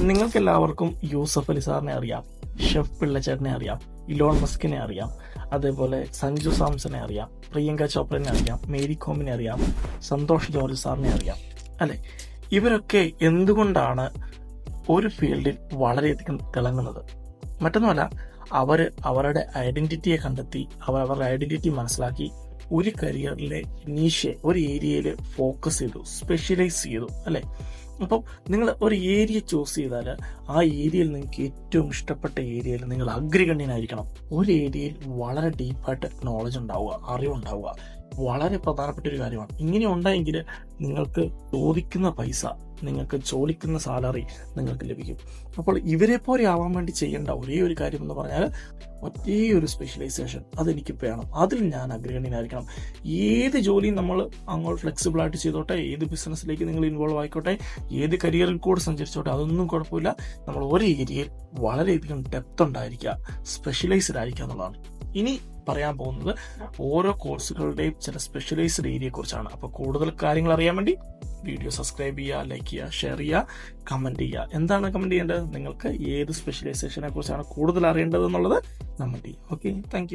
നിങ്ങൾക്ക് എല്ലാവർക്കും യൂസഫ് അലി സാറിനെ അറിയാം ഷെഫ് പിള്ളച്ചേട്ടനെ അറിയാം ഇലോൺ മസ്കിനെ അറിയാം അതേപോലെ സഞ്ജു സാംസനെ അറിയാം പ്രിയങ്ക ചോപ്രനെ അറിയാം മേരി കോമിനെ അറിയാം സന്തോഷ് ജോർജ് സാറിനെ അറിയാം. അല്ലെ? ഇവരൊക്കെ എന്തുകൊണ്ടാണ് ഒരു ഫീൽഡിൽ വളരെയധികം തിളങ്ങുന്നത്? മറ്റൊന്നുമല്ല അവർ അവരുടെ ഐഡന്റിറ്റിയെ കണ്ടെത്തി അവർ അവരുടെ ഐഡന്റിറ്റി മനസ്സിലാക്കി ഒരു കരിയറിലെ നീഷെ ഒരു ഏരിയയിൽ ഫോക്കസ് ചെയ്തു സ്പെഷ്യലൈസ് ചെയ്തു അല്ലെ? അപ്പം നിങ്ങൾ ഒരു ഏരിയ ചൂസ് ചെയ്താൽ ആ ഏരിയയിൽ നിങ്ങൾക്ക് ഏറ്റവും ഇഷ്ടപ്പെട്ട ഏരിയയിൽ നിങ്ങൾ അഗ്രഗണ്യനായിരിക്കണം. ഒരു ഏരിയയിൽ വളരെ ഡീപ്പായിട്ട് നോളജ് ഉണ്ടാവുക അറിവുണ്ടാവുക വളരെ പ്രധാനപ്പെട്ട ഒരു കാര്യമാണ്. ഇങ്ങനെ ഉണ്ടെങ്കിൽ നിങ്ങൾക്ക് ചോദിക്കുന്ന പൈസ നിങ്ങൾക്ക് ചോദിക്കുന്ന സാലറി നിങ്ങൾക്ക് ലഭിക്കും. അപ്പോൾ ഇവരെ പോലെ ആവാൻ വേണ്ടി ചെയ്യേണ്ട ഒരേ ഒരു കാര്യം എന്ന് പറഞ്ഞാൽ ഒറ്റേ ഒരു സ്പെഷ്യലൈസേഷൻ അതെനിക്ക് വേണം. അതിൽ ഞാൻ അഗ്രഹണീനായിരിക്കണം ഏത് ജോലിയും നമ്മൾ അങ്ങോട്ട് ഫ്ലെക്സിബിൾ ആയിട്ട് ചെയ്തോട്ടെ ഏത് ബിസിനസ്സിലേക്ക് നിങ്ങൾ ഇൻവോൾവ് ആയിക്കോട്ടെ ഏത് കരിയറിൽ കൂടെ സഞ്ചരിച്ചോട്ടെ അതൊന്നും കുഴപ്പമില്ല. നമ്മൾ ഒരു ഏരിയയിൽ വളരെയധികം ഡെപ്ത് ഉണ്ടായിരിക്കുക സ്പെഷ്യലൈസ്ഡ് ആയിരിക്കുക എന്നുള്ളതാണ്. ഇനി പറയാൻ പോകുന്നത് ഓരോ കോഴ്സുകളുടെയും ചില സ്പെഷ്യലൈസ്ഡ് ഏരിയയെ കുറിച്ചാണ്. അപ്പോൾ കൂടുതൽ കാര്യങ്ങൾ അറിയാൻ വേണ്ടി വീഡിയോ സബ്സ്ക്രൈബ് ചെയ്യുക ലൈക്ക് ചെയ്യുക ഷെയർ ചെയ്യുക കമന്റ് ചെയ്യുക. എന്താണ് കമന്റ് ചെയ്യേണ്ടത്? നിങ്ങൾക്ക് ഏത് സ്പെഷ്യലൈസേഷനെ കുറിച്ചാണ് കൂടുതൽ അറിയേണ്ടത് എന്നുള്ളത് കമന്റ് ചെയ്യുക ഓക്കെ താങ്ക്